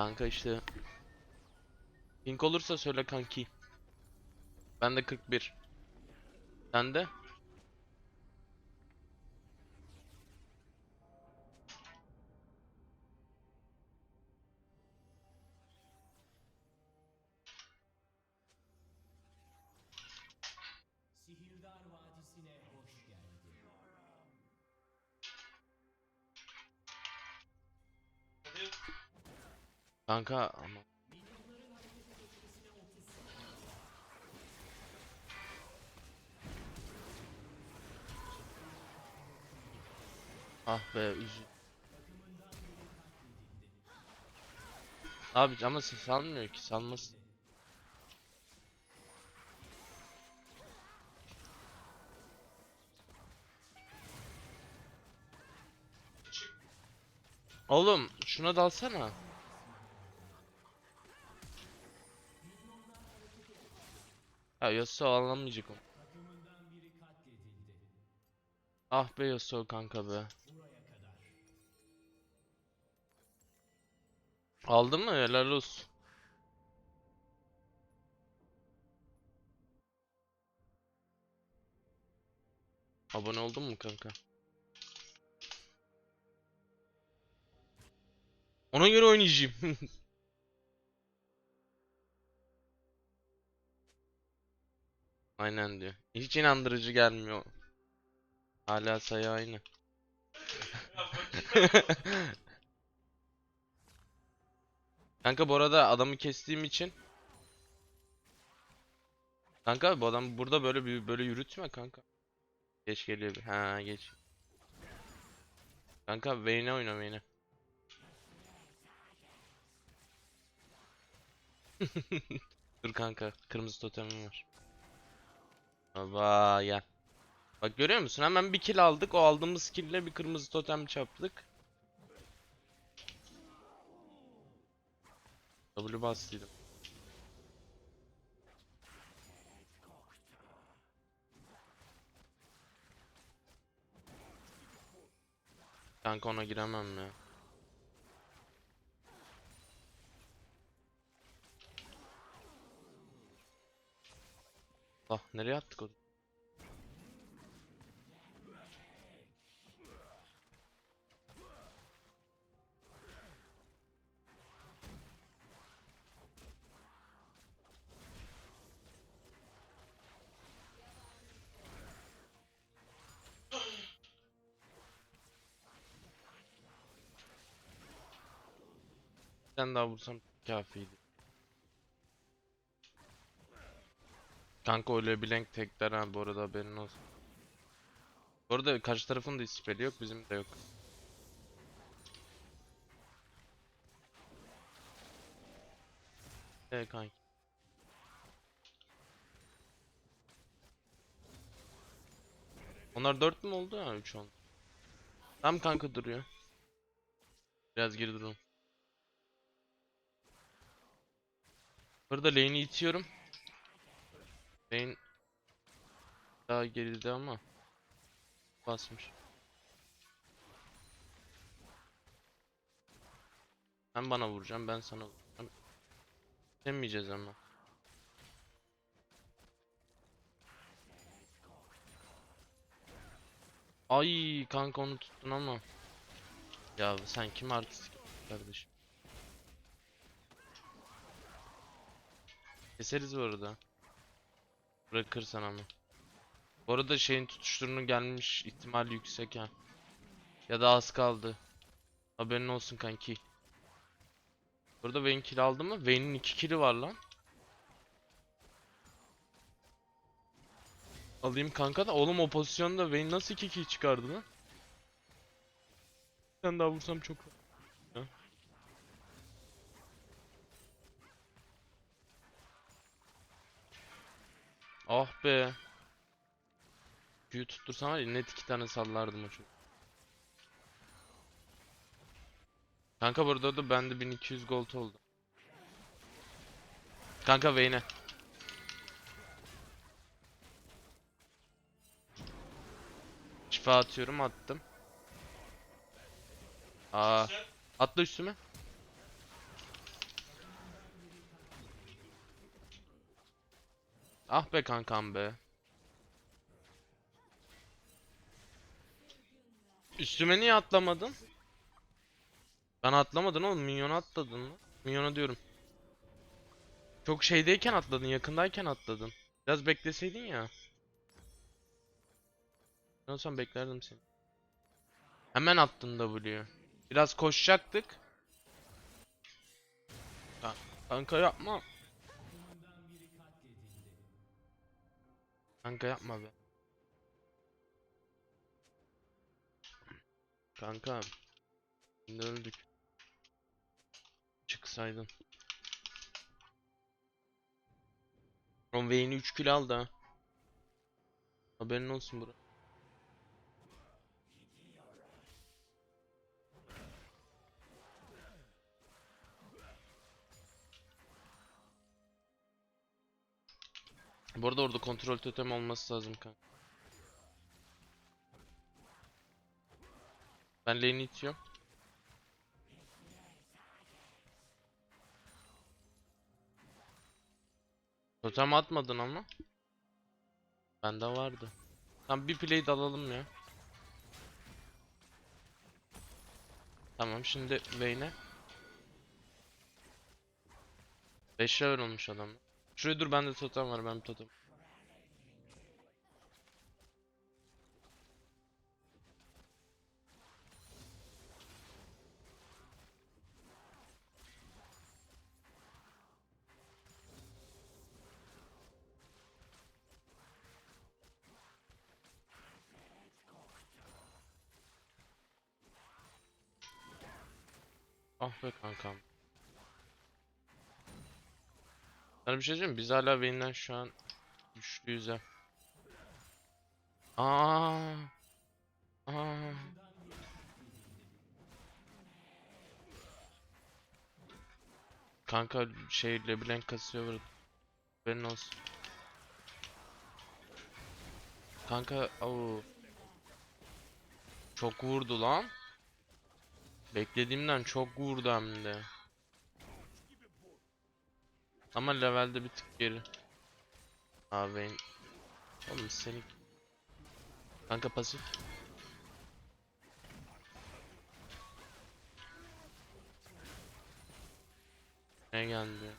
Kanka işte. Pink olursa söyle kanki. Ben de 41. Sen de? Kanka ama. Ah be üzü. Abi ama ses almıyor ki salmasın. Oğlum şuna dalsana. Ya Yasuo anlamayacak o. Ah be Yasuo kanka be. Aldın mı? Helal olsun. Abone oldun mu kanka? Ona göre oynayacağım. Aynen diyor. Hiç inandırıcı gelmiyor. Hala sayı aynı. Kanka bu arada adamı kestiğim için Kanka bu adam burada böyle bir böyle yürütme kanka. Geç geliyor. Ha geç. Kanka Vayne'e oyna Vayne'e. Dur kanka kırmızı totemim var. Baba gel. Bak görüyor musun? Hemen bir kill aldık. O aldığımız kill'le bir kırmızı totem çaptık. W bastıydım. Kanka ona giremem ya. Ah nereye attık o? Bir tane daha vursam kafiydi. Kanka öyle blank tekler ha bu arada haberin olsun. Bu arada karşı tarafın da ispeli yok bizim de yok. Evet kanki. Onlar 4 mü oldu ha 3 oldu. Tam kanka duruyor. Biraz geri duralım. Burada lane'i itiyorum. Lane daha geride ama basmış. Sen bana vuracaksın, ben sana vuracağım. Demeyeceğiz ama. Ay kanka onu tuttun ama. Ya sen kim artist kardeşim? Keseriz bu arada. Bırakırsan ama. Bu arada şeyin tutuşturunu gelmiş ihtimal yüksek ha. Ya da az kaldı. Haberin olsun kanki. Burada Vayne kill aldı mı? Vayne'in 2 kill'i var lan. Alayım kanka da oğlum o pozisyonda Vayne nasıl 2 kill çıkardı lan? Tane daha vursam çok Ah be. Q'yu tuttursam var ya net iki tane sallardım o çocuk. Kanka burada da bende 1200 gold oldu. Kanka Vayne. Şifa atıyorum attım. Aa, atla üstüme. Ah be kankam be. Üstüme niye atlamadın? Ben atlamadın oğlum. Minyona atladın mı? Minyona diyorum. Çok şeydeyken atladın, yakındayken atladın. Biraz bekleseydin ya. Ben olsam beklerdim seni. Hemen attın W'yu. Biraz koşacaktık. Ka- Kanka yapma. Kanka yapma be. Kanka. Şimdi öldük. Çıksaydın. Ron Wayne'i 3 kill aldı ha. Haberin olsun bura. Bu arada orada kontrol totem olması lazım kanka. Ben lane'i itiyorum. Totem atmadın ama. Bende vardı. Tamam bir play de alalım ya. Tamam şimdi Vayne'e. 5 level olmuş adam. Şuraya dur bende totem var ben totem. Sana bir şey mi? Biz hala Vayne'den şu an güçlüyüz ha. Aa. Aa. Kanka şey LeBlanc kasıyor. Benim olsun. Kanka au. Çok vurdu lan. Beklediğimden çok vurdu hem de. Ama levelde bir tık geri. Abi ben... Oğlum seni... Kanka pasif. Ne geldi?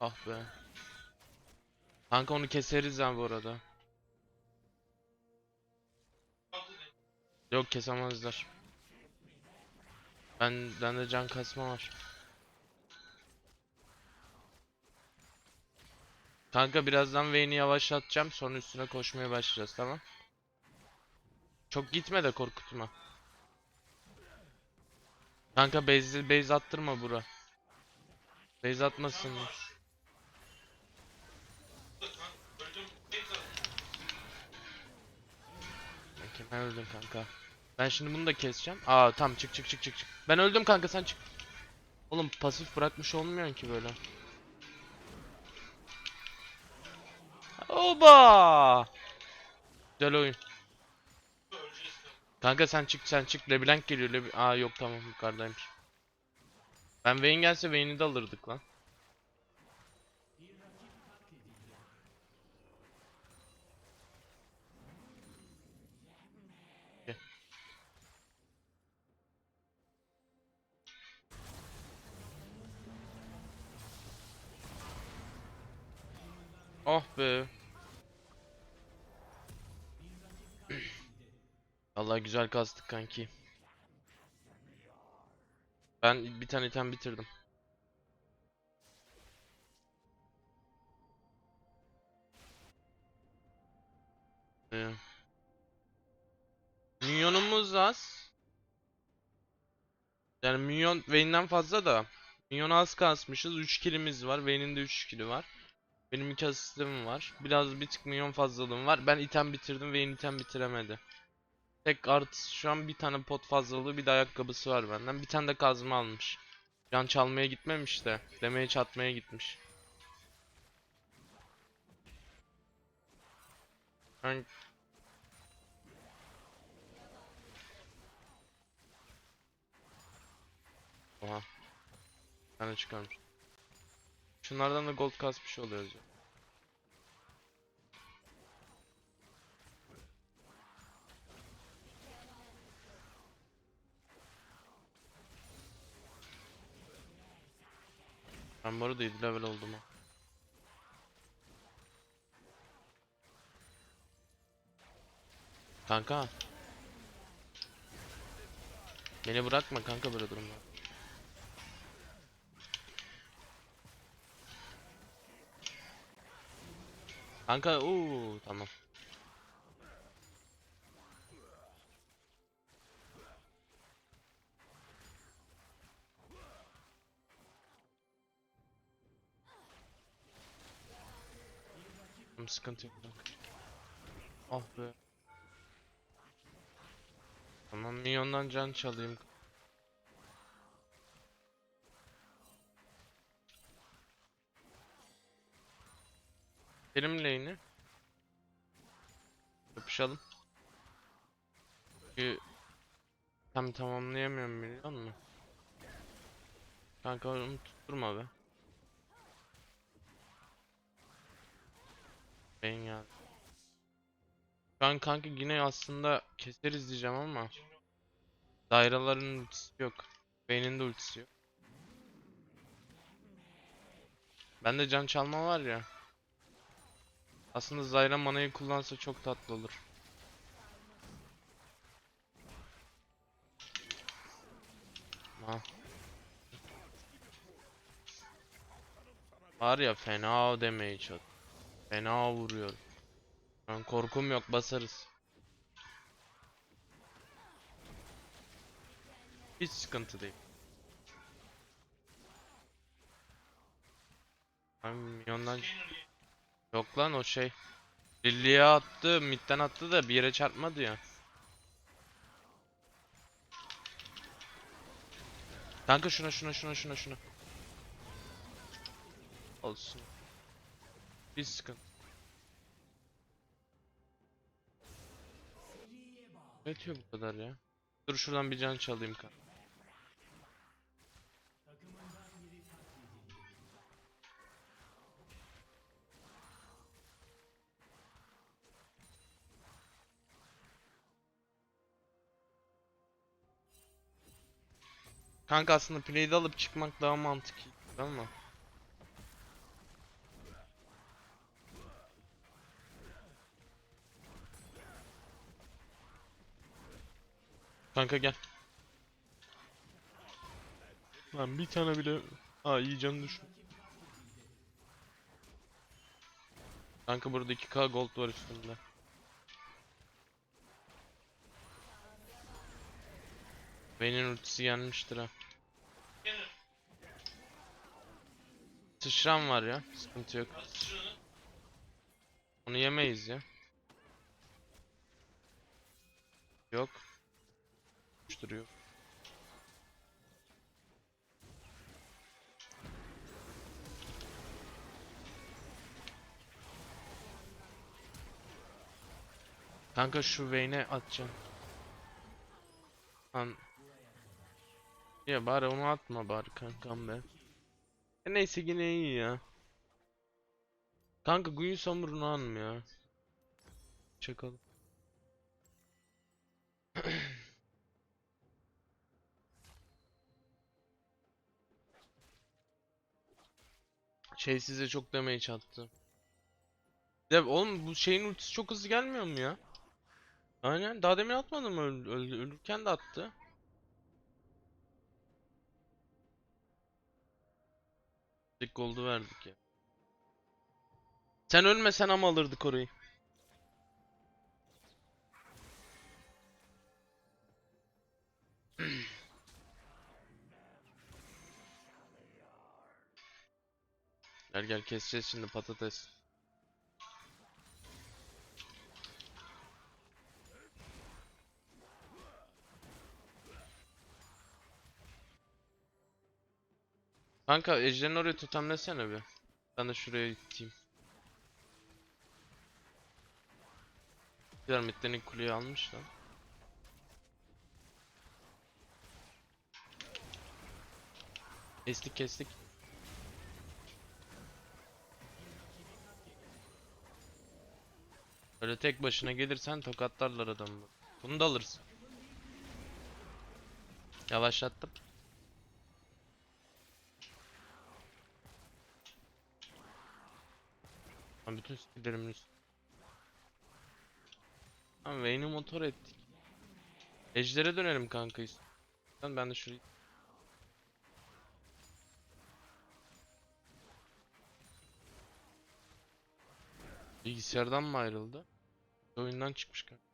Ah be. Kanka onu keseriz ha bu arada. Yok kesemezler. Ben bende can kasma var. Kanka birazdan Vayne'i yavaşlatacağım sonra üstüne koşmaya başlayacağız tamam? Çok gitme de korkutma. Kanka base, base attırma bura. Base atmasın. Ben öldüm kanka. Ben şimdi bunu da keseceğim. Aa tamam çık çık çık çık çık. Ben öldüm kanka sen çık. Oğlum pasif bırakmış olmuyor ki böyle. Oba! Güzel oyun. Kanka sen çık sen çık. LeBlanc geliyor. Leb Aa yok tamam yukarıdaymış. Ben Vayne gelse Vayne'i de alırdık lan. Oh be. Allah güzel kastık kanki. Ben bir tane item bitirdim. Ee, Minyonumuz az. Yani minyon Vayne'den fazla da. Minyon az kasmışız. 3 killimiz var. Vayne'in de 3 killi var. Benim 2 asistim var. Biraz bir tık minyon fazlalığım var. Ben item bitirdim. Vayne item bitiremedi. Tek artı şu an bir tane pot fazlalığı bir de ayakkabısı var benden. Bir tane de kazma almış. Can çalmaya gitmemiş de. Demeye çatmaya gitmiş. Ben... Oha. Bir tane çıkarmış. Şunlardan da gold kasmış oluyoruz. Ben bu arada 7 level oldum ha. Kanka. Beni bırakma kanka böyle durumda. Kanka uuu tamam. Tamam, sıkıntı yok. Ah be. Tamam milyondan can çalayım. Benim lane'i. Yapışalım. Çünkü tam tamamlayamıyorum biliyor musun? Kanka onu tutturma be. Ben ya. Şu an kanka yine aslında keseriz diyeceğim ama Dairelerin ultisi yok. Beynin de ultisi yok. Bende can çalma var ya. Aslında Zyra manayı kullansa çok tatlı olur. Ha. Var ya fena damage at. Fena vuruyor. Ben korkum yok basarız. Hiç sıkıntı değil. Ben milyondan Yok lan o şey. Lilli'ye attı, midden attı da bir yere çarpmadı ya. Kanka şuna şuna şuna şuna şuna. Olsun. Bir sıkıntı. Ne diyor bu kadar ya? Dur şuradan bir can çalayım katledildi. Kanka aslında play'de alıp çıkmak daha mantıklı ama. Kanka gel. Lan bir tane bile Aa iyi canı düşün. Kanka burada 2k gold var üstünde. Benim ultisi gelmiştir ha. Sıçram var ya. Sıkıntı yok. Onu yemeyiz ya. Yok. Duruyor. Kanka şu Vayne'e atacağım. Lan. Ya bari onu atma bari kankam be. E neyse yine iyi ya. Kanka Guyu Samur'unu ya. Çakalım. Şey size çok damage attı. Ya oğlum bu şeyin ultisi çok hızlı gelmiyor mu ya? Aynen daha demin atmadım öl öl- ölürken de attı. Tek goldu verdik ya. Sen ölmesen ama alırdık orayı. Gel gel keseceğiz şimdi patates. Kanka ejderini oraya totemlesene bir. Ben de şuraya gideyim. Piramitten ilk kuleyi almış lan. Kestik kestik. Öyle tek başına gelirsen tokatlarlar adamı. Bunu da alırsın. Yavaşlattım. Lan bütün skillerimin üstü. Tamam Vayne'i motor ettik. Ejder'e dönelim kanka istiyorsan. Ben de şurayı... Bilgisayardan mı ayrıldı? Oyundan çıkmış kanka.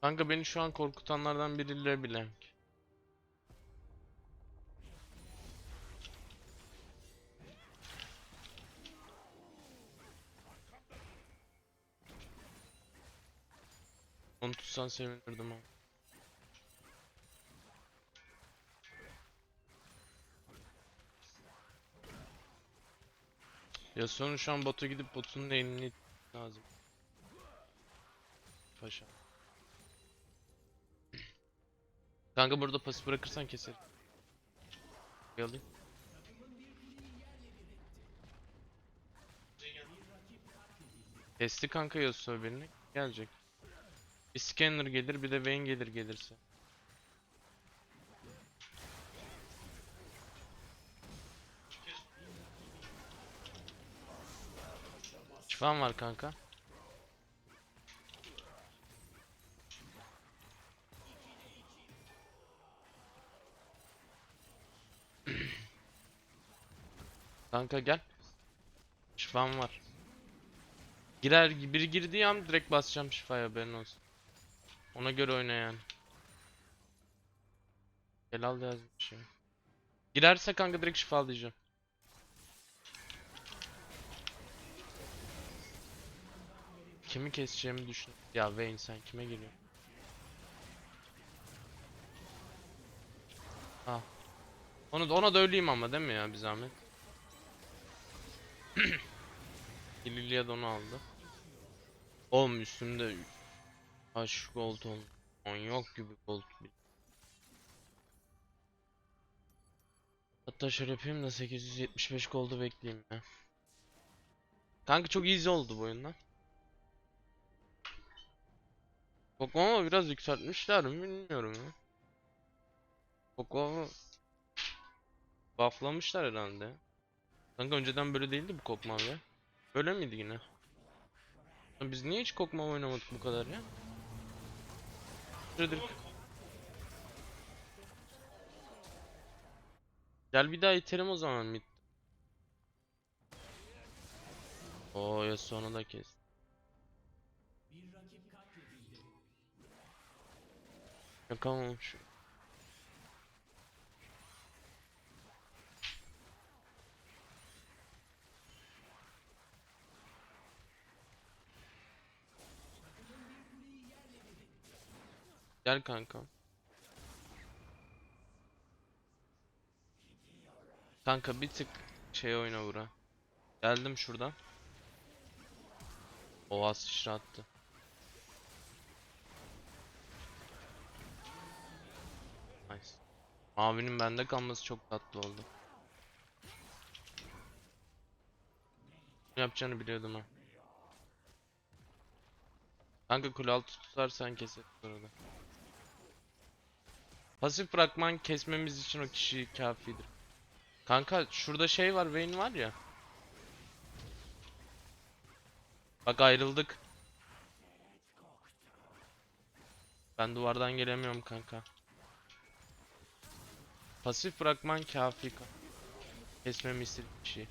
Kanka beni şu an korkutanlardan biri LeBlanc. Onu tutsan sevinirdim ama. Ya sonra şu an bota gidip botun elini lazım. Paşa. Kanka burada pasif bırakırsan keserim. Bir alayım. Kesti kanka Yasuo birini. Gelecek. Bir scanner gelir bir de Vayne gelir gelirse. Şifam var kanka. Kanka gel. Şifam var. Girer biri girdiği an direkt basacağım şifaya haberin olsun. Ona göre oyna yani. Helal yazmış ya. Girerse kanka direkt şifalayacağım. Kimi keseceğimi düşün. Ya Vayne sen kime giriyorsun? Ah. Onu da ona da öleyim ama değil mi ya bir zahmet? Lilia onu aldı. Oğlum üstümde Kaç gold ol. Manyak gibi gold. Hatta şöyle yapayım da 875 gold'u bekleyeyim ya. Kanka çok easy oldu bu oyundan. Ama biraz yükseltmişler mi bilmiyorum ya. Koko bufflamışlar herhalde. Kanka önceden böyle değildi bu kokma ya. Böyle miydi yine? Biz niye hiç kokma oynamadık bu kadar ya? Gel bir daha itelim o zaman mid. Oo ya sonra da kes. Bir Gel kanka. Kanka bir tık şey oyna vura. Geldim şuradan. Oha sıçrattı. Nice. Mavinin bende kalması çok tatlı oldu. Ne yapacağını biliyordum ha. Kanka kule altı tutarsan keseriz orada. Pasif bırakman kesmemiz için o kişi kafidir. Kanka şurada şey var Vayne var ya. Bak ayrıldık. Ben duvardan gelemiyorum kanka. Pasif bırakman kafi. Kesmemi istediğim şey.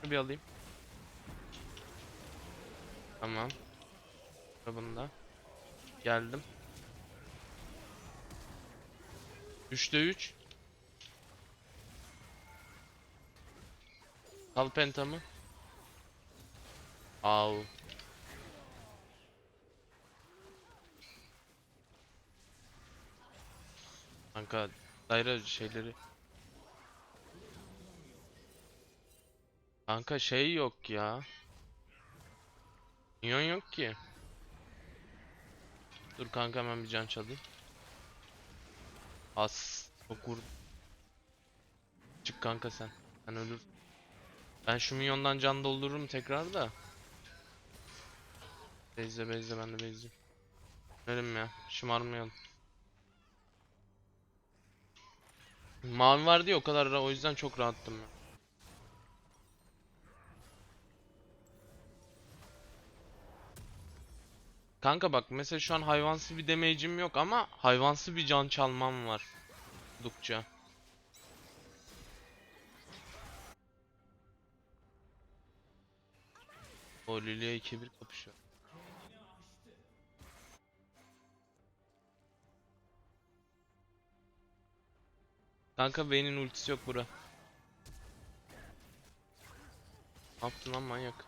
Şunu bir alayım. Tamam. Bunda. Geldim. 3'te 3. Al pentamı. Au. Kanka daire şeyleri. Kanka şey yok ya. Minyon yok ki. Dur kanka hemen bir can çalayım. As. Çok vur. Çık kanka sen. Sen ölür. Ben şu minyondan can doldururum tekrar da. Bezle bezle ben de bezleyeyim. Verim ya. Şımarmayalım. Mavi vardı ya o kadar o yüzden çok rahattım ben. Kanka bak mesela şu an hayvansı bir damage'im yok ama hayvansı bir can çalmam var. Dukça. O Lilia 2-1 kapışıyor. Kanka Vayne'in ultisi yok bura. Ne yaptın lan manyak?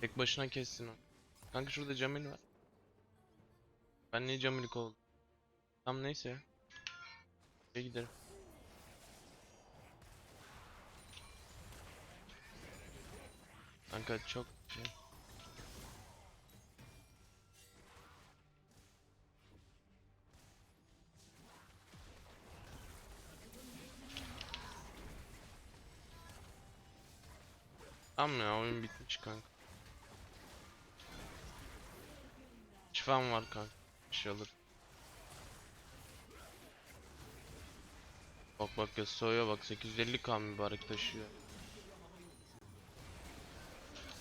Tek başına kessin o. Kanka şurada Camil var. Ben niye Camil'i oldum? Tam neyse ya. Şuraya giderim. Kanka çok şey. Tamam ya oyun bitmiş kanka. Şifam var kanka. Bir şey alır. Bak bak Yasuo'ya bak 850k mübarek taşıyor.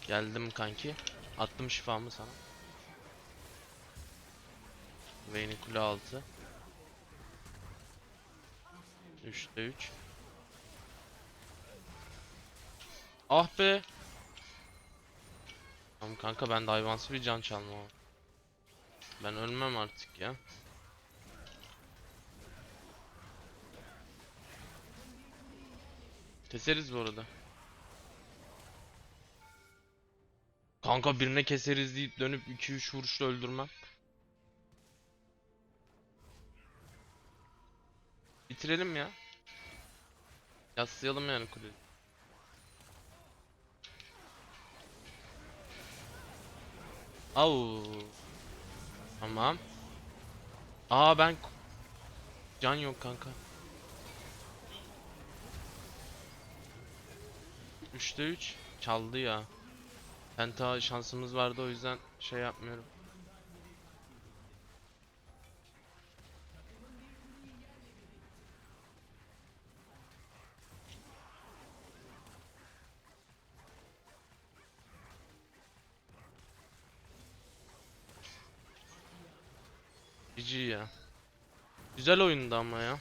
Geldim kanki. Attım şifamı sana. Vayne'i kule altı. 3'te 3. Ah be. Tamam kanka ben de hayvansı bir can çalma. Ben ölmem artık ya. Keseriz bu arada. Kanka birine keseriz deyip dönüp 2-3 vuruşla öldürmem. Bitirelim ya. Yaslayalım yani kuleyi. Au. Tamam. Aa ben can yok kanka. 3'te 3 çaldı ya. Penta şansımız vardı o yüzden şey yapmıyorum. Güzel oyundu ama ya.